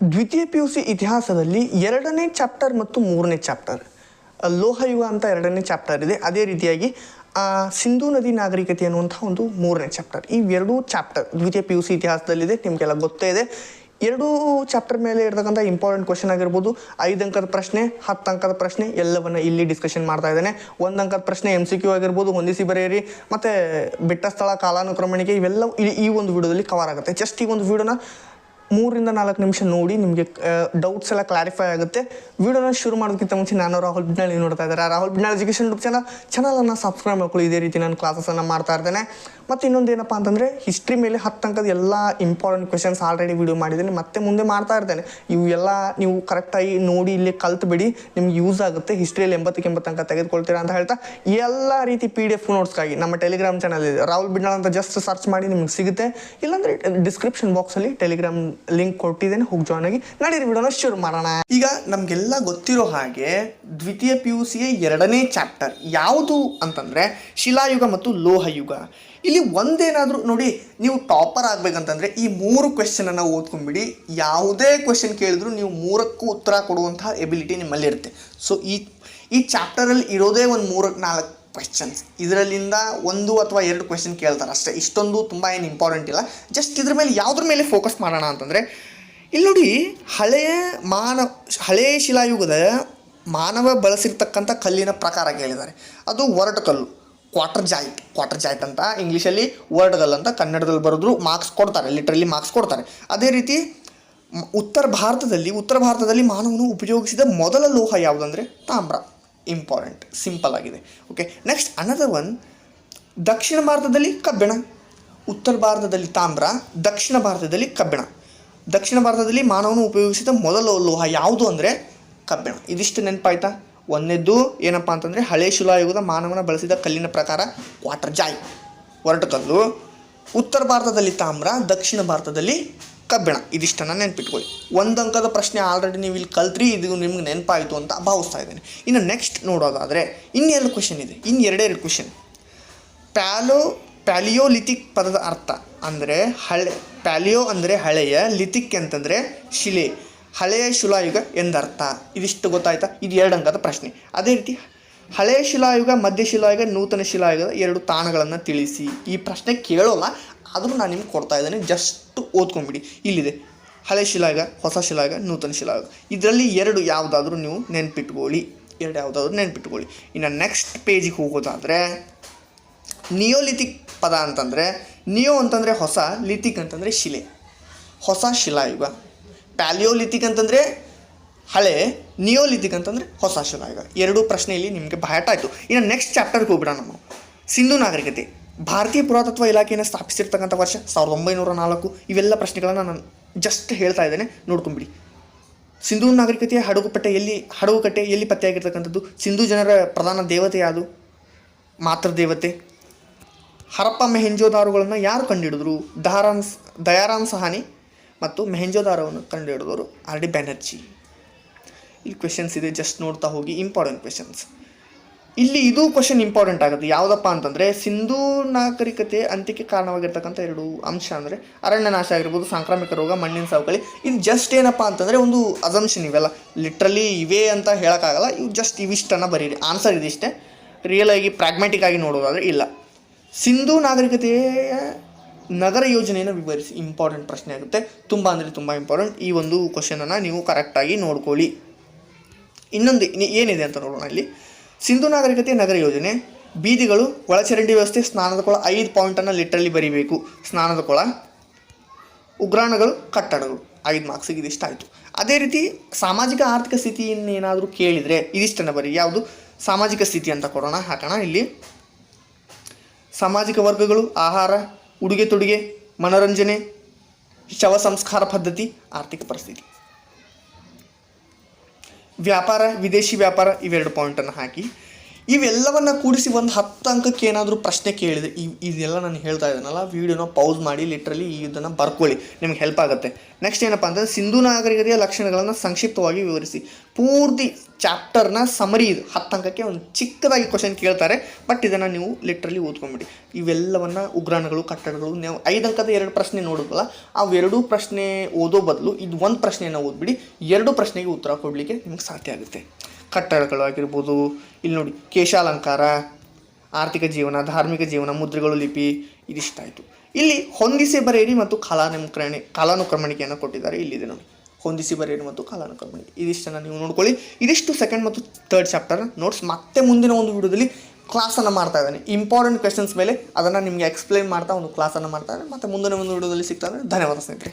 ದ್ವಿತೀಯ P U C ಇತಿಹಾಸದಲ್ಲಿ ಎರಡನೇ ಚಾಪ್ಟರ್ ಮತ್ತು ಮೂರನೇ ಚಾಪ್ಟರ್ ಲೋಹಯುಗ ಅಂತ ಎರಡನೇ ಚಾಪ್ಟರ್ ಇದೆ. ಅದೇ ರೀತಿಯಾಗಿ ಸಿಂಧೂ ನದಿ ನಾಗರಿಕತೆ ಅನ್ನುವಂಥ ಒಂದು ಮೂರನೇ ಚಾಪ್ಟರ್ ಈ ಎರಡೂ ಚಾಪ್ಟರ್ ದ್ವಿತೀಯ ಪಿ ಯು ಸಿ ಇತಿಹಾಸದಲ್ಲಿದೆ, ನಿಮಗೆಲ್ಲ ಗೊತ್ತೇ ಇದೆ. ಎರಡೂ ಚಾಪ್ಟರ್ ಮೇಲೆ ಇರತಕ್ಕಂಥ ಇಂಪಾರ್ಟೆಂಟ್ ಕ್ವಶನ್ ಆಗಿರ್ಬೋದು, ಐದು ಅಂಕದ ಪ್ರಶ್ನೆ, ಹತ್ತು ಅಂಕದ ಪ್ರಶ್ನೆ, ಎಲ್ಲವನ್ನ ಇಲ್ಲಿ ಡಿಸ್ಕಷನ್ ಮಾಡ್ತಾ ಇದ್ದೇನೆ. ಒಂದು ಅಂಕದ ಪ್ರಶ್ನೆ ಎಂ ಸಿ ಕ್ಯೂ ಆಗಿರ್ಬೋದು, ಹೊಂದಿಸಿ ಬರೆಯಿರಿ. ಮತ್ತು ಬಿಟ್ಟ ಸ್ಥಳ, ಕಾಲಾನುಕ್ರಮಣಿಕೆ ಇವೆಲ್ಲ ಈ ಒಂದು ವಿಡಿಯೋದಲ್ಲಿ ಕವರ್ ಆಗುತ್ತೆ. ಜಸ್ಟ್ ಈ ಒಂದು ವಿಡಿಯೋನ ಮೂರಿಂದ ನಾಲ್ಕು ನಿಮಿಷ ನೋಡಿ ನಿಮಗೆ ಡೌಟ್ಸ್ ಎಲ್ಲ ಕ್ಲಾರಿಫೈ ಆಗುತ್ತೆ. ವಿಡಿಯೋನ ಶುರು ಮಾಡೋದಕ್ಕಿಂತ ಮುಂಚೆ ನಾನು ರಾಹುಲ್ ಬಿಡ್ನಾಳ್ ನೋಡ್ತಾ ಇದ್ದಾರೆ? Rahul Bidnal education YouTube channel ಚಾನಲನ್ನು ಸಬ್ಸ್ಕ್ರೈಬ್ ಮಾಡ್ಕೊಳ್ಳಿ. ಇದೇ ರೀತಿ ನಾನು ಕ್ಲಾಸಸನ್ನು ಮಾಡ್ತಾ ಇರ್ತೇನೆ. ಮತ್ತು ಇನ್ನೊಂದು ಏನಪ್ಪ ಅಂತಂದರೆ ಹಿಸ್ಟ್ರಿ ಮೇಲೆ ಹತ್ತು ಎಲ್ಲ ಇಂಪಾರ್ಟೆಂಟ್ ಕ್ವೆಶನ್ಸ್ ಆಲ್ರೆಡಿ ವಿಡಿಯೋ ಮಾಡಿದ್ದೀನಿ. ಮತ್ತೆ ಮುಂದೆ ಮಾಡ್ತಾ ಇರ್ತೇನೆ. ಇವು ಎಲ್ಲ ನೀವು ಕರೆಕ್ಟಾಗಿ ನೋಡಿ ಇಲ್ಲಿ ಕಲ್ತ್ಬಿಡಿ. ನಿಮ್ಗೆ ಯೂಸ್ ಆಗುತ್ತೆ. ಹಿಸ್ಟ್ರಿಯಲ್ಲಿ ಎಂಬತ್ತಕ್ಕೆ ಎಂಬತ್ತು ತೆಗೆದುಕೊಳ್ತೀರಾ ಅಂತ ಹೇಳ್ತಾ, ಎಲ್ಲ ರೀತಿ ಪಿ ಡಿ ಎಫ್ ನೋಟ್ಸ್ಗಾಗಿ ನಮ್ಮ ಟೆಲಿಗ್ರಾಮ್ ಚಾನಲ್ ಇದೆ. ರಾಹುಲ್ ಬಿಡ್ನಾಳ್ ಅಂತ ಜಸ್ಟ್ ಸರ್ಚ್ ಮಾಡಿ ನಿಮ್ಗೆ ಸಿಗುತ್ತೆ. ಇಲ್ಲಾಂದರೆ ಡಿಸ್ಕ್ರಿಪ್ಷನ್ ಬಾಕ್ಸಲ್ಲಿ ಟೆಲಿಗ್ರಾಮ್ ಲಿಂಕ್ ಕೊಟ್ಟಿದ್ದೇನೆ ಹೋಗಿ ಜಾಯ್ನ್ ಆಗಿ. ನಡೀರಿ ವಿಡಿಯೋನ ಶುರು ಮಾಡೋಣ. ಈಗ ನಮಗೆಲ್ಲ ಗೊತ್ತಿರೋ ಹಾಗೆ ದ್ವಿತೀಯ ಪಿ ಯು ಸಿಯ ಎರಡನೇ ಚಾಪ್ಟರ್ ಯಾವುದು ಅಂತಂದ್ರೆ ಶಿಲಾಯುಗ ಮತ್ತು ಲೋಹಯುಗ. ಇಲ್ಲಿ ಒಂದೇನಾದರೂ ನೋಡಿ, ನೀವು ಟಾಪರ್ ಆಗ್ಬೇಕಂತಂದ್ರೆ ಈ ಮೂರು ಕ್ವೆಶನನ್ನು ಓದ್ಕೊಂಡ್ಬಿಡಿ. ಯಾವುದೇ ಕ್ವೆಶನ್ ಕೇಳಿದ್ರು ನೀವು ಮೂರಕ್ಕೂ ಉತ್ತರ ಕೊಡುವಂತಹ ಎಬಿಲಿಟಿ ನಿಮ್ಮಲ್ಲಿ ಇರುತ್ತೆ ಸೊ ಈ ಈ ಚಾಪ್ಟರಲ್ಲಿ ಇರೋದೇ ಒಂದು ಮೂರಕ್ಕೆ ನಾಲ್ಕು ಕ್ವೆಶನ್ಸ್ ಇದರಲ್ಲಿಂದ ಒಂದು ಅಥವಾ ಎರಡು ಕ್ವೆಶನ್ ಕೇಳ್ತಾರೆ ಅಷ್ಟೇ. ಇಷ್ಟೊಂದು ತುಂಬ ಏನು ಇಂಪಾರ್ಟೆಂಟ್ ಇಲ್ಲ. ಜಸ್ಟ್ ಇದ್ರ ಮೇಲೆ ಯಾವುದ್ರ ಮೇಲೆ ಫೋಕಸ್ ಮಾಡೋಣ ಅಂತಂದರೆ, ಇಲ್ಲಿ ನೋಡಿ ಹಳೆಯ ಮಾನವ ಹಳೆಯ ಶಿಲಾಯುಗದ ಮಾನವ ಬಳಸಿರ್ತಕ್ಕಂಥ ಕಲ್ಲಿನ ಪ್ರಕಾರ ಕೇಳಿದ್ದಾರೆ. ಅದು ಒರಟು ಕಲ್ಲು. ಕ್ವಾಟರ್ ಜಾಯಿಟ್ ಕ್ವಾಟರ್ ಜಾಯಿಟ್ ಅಂತ ಇಂಗ್ಲೀಷಲ್ಲಿ ವರ್ಡ್ ಅಂತ ಕನ್ನಡದಲ್ಲಿ ಬರೆದ್ರು ಮಾರ್ಕ್ಸ್ ಕೊಡ್ತಾರೆ ಲಿಟ್ರಲಿ ಮಾರ್ಕ್ಸ್ ಕೊಡ್ತಾರೆ. ಅದೇ ರೀತಿ ಉತ್ತರ ಭಾರತದಲ್ಲಿ ಉತ್ತರ ಭಾರತದಲ್ಲಿ ಮಾನವನು ಉಪಯೋಗಿಸಿದ ಮೊದಲ ಲೋಹ ಯಾವುದಂದರೆ ತಾಮ್ರ. ಇಂಪಾರ್ಟೆಂಟ್ ಸಿಂಪಲ್ ಆಗಿದೆ. ಓಕೆ ನೆಕ್ಸ್ಟ್ ಅನದರ್ ಒನ್ ದಕ್ಷಿಣ ಭಾರತದಲ್ಲಿ ಕಬ್ಬಿಣ, ಉತ್ತರ ಭಾರತದಲ್ಲಿ ತಾಮ್ರ, ದಕ್ಷಿಣ ಭಾರತದಲ್ಲಿ ಕಬ್ಬಿಣ. ದಕ್ಷಿಣ ಭಾರತದಲ್ಲಿ ಮಾನವನು ಉಪಯೋಗಿಸಿದ ಮೊದಲ ಲೋಹ ಯಾವುದು ಅಂದರೆ ಕಬ್ಬಿಣ. ಇದಿಷ್ಟು ನೆನಪಾಯ್ತಾ? ಒಂದೆದ್ದು ಏನಪ್ಪ ಅಂತಂದರೆ ಹಳೆ ಶಿಲಾಯುಗದ ಮಾನವನ ಬಳಸಿದ ಕಲ್ಲಿನ ಪ್ರಕಾರ ವಾಟರ್ ಜಾಯ್ ಒರಟು ಕಲ್ಲು ಉತ್ತರ ಭಾರತದಲ್ಲಿ ತಾಮ್ರ, ದಕ್ಷಿಣ ಭಾರತದಲ್ಲಿ ಕಬ್ಬಿಣ. ಇದಿಷ್ಟನ್ನು ನೆನ್ಪಿಟ್ಕೊಳ್ಳಿ. ಒಂದು ಅಂಕದ ಪ್ರಶ್ನೆ ಆಲ್ರೆಡಿ ನೀವು ಇಲ್ಲಿ ಕಲ್ತ್ರಿ, ಇದು ನಿಮ್ಗೆ ನೆನಪಾಯಿತು ಅಂತ ಭಾವಿಸ್ತಾ ಇದ್ದೇನೆ. ಇನ್ನು ನೆಕ್ಸ್ಟ್ ನೋಡೋದಾದರೆ, ಇನ್ನೆರಡು ಕ್ವಶನ್ ಇದೆ. ಇನ್ನೆರಡೆರಡು ಕ್ವೆಶನ್ ಪ್ಯಾಲೋ, ಪ್ಯಾಲಿಯೋಲಿಥಿಕ್ ಪದದ ಅರ್ಥ ಅಂದರೆ ಹಳೆ, ಪ್ಯಾಲಿಯೋ ಅಂದರೆ ಹಳೆಯ, ಲಿಥಿಕ್ ಅಂತಂದರೆ ಶಿಲೆ. ಹಳೆಯ ಶಿಲಾಯುಗ ಎಂದರ್ಥ? ಇದಿಷ್ಟು ಗೊತ್ತಾಯ್ತಾ? ಇದು ಎರಡು ಅಂಕದ ಪ್ರಶ್ನೆ. ಅದೇ ರೀತಿ, ಹಳೆಯ ಶಿಲಾಯುಗ, ಮಧ್ಯ ಶಿಲಾಯುಗ, ನೂತನ ಶಿಲಾಯುಗದ ಎರಡು ತಾಣಗಳನ್ನು ತಿಳಿಸಿ. ಈ ಪ್ರಶ್ನೆ ಕೇಳೋಲ್ಲ ಆದರೂ ನಾನು ನಿಮ್ಗೆ ಕೊಡ್ತಾ ಇದ್ದೇನೆ ಜಸ್ಟ್ ಓದ್ಕೊಂಬಿಡಿ ಇಲ್ಲಿದೆ. ಹಳೆ ಶಿಲಾಗ ಹೊಸ ಶಿಲಾಗ ನೂತನ ಶಿಲಾಗ ಇದರಲ್ಲಿ ಎರಡು ಯಾವುದಾದ್ರೂ ನೀವು ನೆನ್ಪಿಟ್ಕೊಳ್ಳಿ. ಎರಡು ಯಾವುದಾದ್ರೂ ನೆನ್ಪಿಟ್ಕೊಳ್ಳಿ. ಇನ್ನು ನೆಕ್ಸ್ಟ್ ಪೇಜಿಗೆ ಹೋಗೋದಾದರೆ ನಿಯೋಲಿಥಿಕ್ ಪದ ಅಂತಂದರೆ ನಿಯೋ ಅಂತಂದರೆ ಹೊಸ ಲಿಥಿಕ್ ಅಂತಂದರೆ ಶಿಲೆ. ಹೊಸ ಶಿಲಾಯುಗ. ಪ್ಯಾಲಿಯೋಲಿಥಿಕ್ ಅಂತಂದರೆ ಹಳೆ ನಿಯೋಲಿಥಿಕ್ ಅಂತಂದರೆ ಹೊಸ ಶಿಲಾಯುಗ. ಎರಡೂ ಪ್ರಶ್ನೆಯಲ್ಲಿ ನಿಮಗೆ ಭಯಟಾಯಿತು ಆಯಿತು ಇನ್ನು ನೆಕ್ಸ್ಟ್ ಚಾಪ್ಟರ್ಗೆ ಹೋಗ್ಬಿಡೋಣ ನಾವು. ಸಿಂಧು ನಾಗರಿಕತೆ. ಭಾರತೀಯ ಪುರಾತತ್ವ ಇಲಾಖೆಯನ್ನು ಸ್ಥಾಪಿಸಿರ್ತಕ್ಕಂಥ ವರ್ಷ ಸಾವಿರದ ಒಂಬೈನೂರ ನಾಲ್ಕು. ಇವೆಲ್ಲ ಪ್ರಶ್ನೆಗಳನ್ನು ನಾನು ಜಸ್ಟ್ ಹೇಳ್ತಾ ಇದ್ದೇನೆ, ನೋಡ್ಕೊಂಬಿಡಿ. ಸಿಂಧೂ ನಾಗರಿಕತೆಯ ಹಡಗುಪಟ್ಟೆ ಎಲ್ಲಿ, ಹಡಗುಕಟ್ಟೆ ಎಲ್ಲಿ ಪತ್ತೆಯಾಗಿರ್ತಕ್ಕಂಥದ್ದು? ಸಿಂಧೂ ಜನರ ಪ್ರಧಾನ ದೇವತೆ ಯಾವುದು? ಮಾತೃ ದೇವತೆ. ಹರಪ್ಪ ಮೆಹೆಂಜೋದಾರುಗಳನ್ನು ಯಾರು ಕಂಡುಹಿಡಿದ್ರು? ದಹಾರಾಮ್ ದಯಾರಾಮ್ ಸಹಾನಿ ಮತ್ತು ಮೆಹೆಂಜೋದಾರವನ್ನು ಕಂಡುಹಿಡಿದವರು ಆರ್ ಡಿ ಬ್ಯಾನರ್ಜಿ. ಇಲ್ಲಿ ಕ್ವೆಶನ್ಸ್ ಇದೆ ಜಸ್ಟ್ ನೋಡ್ತಾ ಹೋಗಿ ಇಂಪಾರ್ಟೆಂಟ್ ಕ್ವೆಶನ್ಸ್ ಇಲ್ಲಿ ಇದು ಕ್ವಶನ್ ಇಂಪಾರ್ಟೆಂಟ್ ಆಗುತ್ತೆ. ಯಾವುದಪ್ಪ ಅಂತಂದರೆ, ಸಿಂಧೂ ನಾಗರಿಕತೆ ಅಂತ್ಯಕ್ಕೆ ಕಾರಣವಾಗಿರ್ತಕ್ಕಂಥ ಎರಡು ಅಂಶ ಅಂದರೆ ಅರಣ್ಯ ನಾಶ ಆಗಿರ್ಬೋದು, ಸಾಂಕ್ರಾಮಿಕ ರೋಗ, ಮಣ್ಣಿನ ಸವಕಳಿ ಇದು ಜಸ್ಟ್ ಏನಪ್ಪ ಅಂತಂದರೆ, ಒಂದು ಅಸಂಪ್ಷನ್ ಇವೆಲ್ಲ. ಲಿಟ್ರಲಿ ಇವೆ ಅಂತ ಹೇಳೋಕ್ಕಾಗಲ್ಲ, ಇವು ಜಸ್ಟ್ ಇವಿಷ್ಟನ್ನು ಬರೀರಿ. ಆನ್ಸರ್ ಇದಿಷ್ಟೇ ರಿಯಲ್ ಆಗಿ ಪ್ರಾಗ್ಮ್ಯಾಟಿಕ್ ಆಗಿ ನೋಡೋದಾದರೆ ಇಲ್ಲ. ಸಿಂಧೂ ನಾಗರಿಕತೆಯ ನಗರ ಯೋಜನೆಯನ್ನು ವಿವರಿಸಿ. ಇಂಪಾರ್ಟೆಂಟ್ ಪ್ರಶ್ನೆ ಆಗುತ್ತೆ. ತುಂಬ ಅಂದರೆ ತುಂಬ ಇಂಪಾರ್ಟೆಂಟ್ ಈ ಒಂದು ಕ್ವಶನನ್ನು ನೀವು ಕರೆಕ್ಟಾಗಿ ನೋಡ್ಕೊಳ್ಳಿ. ಇನ್ನೊಂದು ಏನಿದೆ ಅಂತ ನೋಡೋಣ ಇಲ್ಲಿ. ಸಿಂಧು ನಾಗರಿಕತೆ ನಗರ ಯೋಜನೆ. ಬೀದಿಗಳು, ಒಳಚರಂಡಿ ವ್ಯವಸ್ಥೆ, ಸ್ನಾನದ ಕೊಳ, ಐದು ಪಾಯಿಂಟನ್ನು ಲಿಟ್ರಲ್ಲಿ ಬರೀಬೇಕು. ಸ್ನಾನದ ಕೊಳ, ಉಗ್ರಾಣಗಳು, ಕಟ್ಟಡಗಳು. ಐದು ಮಾರ್ಕ್ಸಿಗೆ ಇದಿಷ್ಟ ಆಯಿತು. ಅದೇ ರೀತಿ ಸಾಮಾಜಿಕ ಆರ್ಥಿಕ ಸ್ಥಿತಿಯನ್ನು ಏನಾದರೂ ಕೇಳಿದರೆ ಇದಿಷ್ಟನ್ನು ಬರೀ ಯಾವುದು? ಸಾಮಾಜಿಕ ಸ್ಥಿತಿ ಅಂತ ಕೊಡೋಣ, ಹಾಕೋಣ. ಇಲ್ಲಿ ಸಾಮಾಜಿಕ ವರ್ಗಗಳು, ಆಹಾರ, ಉಡುಗೆ ತೊಡುಗೆ, ಮನೋರಂಜನೆ, ಶವ ಸಂಸ್ಕಾರ ಪದ್ಧತಿ, ಆರ್ಥಿಕ ಪರಿಸ್ಥಿತಿ. ವ್ಯಾಪಾರ ವಿದೇಶಿ ವ್ಯಾಪಾರ ಇವೆರಡು ಪಾಯಿಂಟನ್ನು ಹಾಕಿ. ಇವೆಲ್ಲವನ್ನ ಕೂಡಿಸಿ ಒಂದು ಹತ್ತು ಅಂಕಕ್ಕೆ ಏನಾದರೂ ಪ್ರಶ್ನೆ ಕೇಳಿದೆ. ಈ ಇದೆಲ್ಲ ನಾನು ಹೇಳ್ತಾ ಇದ್ದೀನಲ್ಲ ವೀಡಿಯೋನ ಪೌಸ್ ಮಾಡಿ ಲಿಟ್ರಲಿ ಇದನ್ನು ಬರ್ಕೊಳ್ಳಿ, ನಿಮ್ಗೆ ಹೆಲ್ಪ್ ಆಗುತ್ತೆ. ನೆಕ್ಸ್ಟ್ ಏನಪ್ಪ ಅಂದರೆ, ಸಿಂಧು ನಾಗರಿಕತೆಯ ಲಕ್ಷಣಗಳನ್ನು ಸಂಕ್ಷಿಪ್ತವಾಗಿ ವಿವರಿಸಿ. ಪೂರ್ತಿ ಚಾಪ್ಟರ್ನ ಸಮರಿ ಇದು. ಹತ್ತು ಅಂಕಕ್ಕೆ ಒಂದು ಚಿಕ್ಕದಾಗಿ ಕ್ವಶನ್ ಕೇಳ್ತಾರೆ ಬಟ್ ಇದನ್ನು ನೀವು ಲಿಟ್ರಲಿ ಓದ್ಕೊಂಬಿಡಿ. ಇವೆಲ್ಲವನ್ನು ಉಗ್ರಾಣಗಳು, ಕಟ್ಟಡಗಳು, ನೀವು ಐದು ಅಂಕದ ಎರಡು ಪ್ರಶ್ನೆ ನೋಡಿದ್ವಲ್ಲ ಅವೆರಡೂ ಪ್ರಶ್ನೆ ಓದೋ ಬದಲು ಇದು ಒಂದು ಪ್ರಶ್ನೆಯನ್ನು ಓದ್ಬಿಡಿ. ಎರಡು ಪ್ರಶ್ನೆಗೆ ಉತ್ತರ ಕೊಡಲಿಕ್ಕೆ ನಿಮಗೆ ಸಾಧ್ಯ ಆಗುತ್ತೆ. ಕಟ್ಟಡಗಳು ಆಗಿರ್ಬೋದು. ಇಲ್ಲಿ ನೋಡಿ, ಕೇಶಾಲಂಕಾರ, ಆರ್ಥಿಕ ಜೀವನ, ಧಾರ್ಮಿಕ ಜೀವನ, ಮುದ್ರೆಗಳು, ಲಿಪಿ ಇದಿಷ್ಟಾಯಿತು ಇಲ್ಲಿ ಹೊಂದಿಸಿ ಬರೆಯಿರಿ ಮತ್ತು ಕಾಲಾನುಕ್ರಮಣೆ, ಕಾಲಾನುಕ್ರಮಣಿಕೆಯನ್ನು ಕೊಟ್ಟಿದ್ದಾರೆ ಇಲ್ಲಿದೆ ನೋಡಿ. ಹೊಂದಿಸಿ ಬರೆಯಿರಿ ಮತ್ತು ಕಾಲಾನುಕ್ರಮಣಿಕೆ ಇದಿಷ್ಟನ್ನು ನೀವು ನೋಡ್ಕೊಳ್ಳಿ. ಇದಿಷ್ಟು ಸೆಕೆಂಡ್ ಮತ್ತು ಥರ್ಡ್ ಚಾಪ್ಟರ್ ನೋಟ್ಸ್ ಮತ್ತೆ ಮುಂದಿನ ಒಂದು ವಿಡಿಯೋದಲ್ಲಿ ಕ್ಲಾಸನ್ನು ಮಾಡ್ತಾ ಇದ್ದಾನೆ. ಇಂಪಾರ್ಟೆಂಟ್ ಕ್ವೆಶನ್ಸ್ ಮೇಲೆ ಅದನ್ನು ನಿಮಗೆ ಎಕ್ಸ್ಪ್ಲೈನ್ ಮಾಡ್ತಾ ಒಂದು ಕ್ಲಾಸನ್ನು ಮಾಡ್ತಾ ಇದ್ದಾನೆ. ಮತ್ತು ಮುಂದಿನ ಒಂದು ವಿಡಿಯೋದಲ್ಲಿ ಸಿಗ್ತಾ ಇದ್ದಾರೆ ಧನ್ಯವಾದ ಸ್ನೇಹಿತರೆ.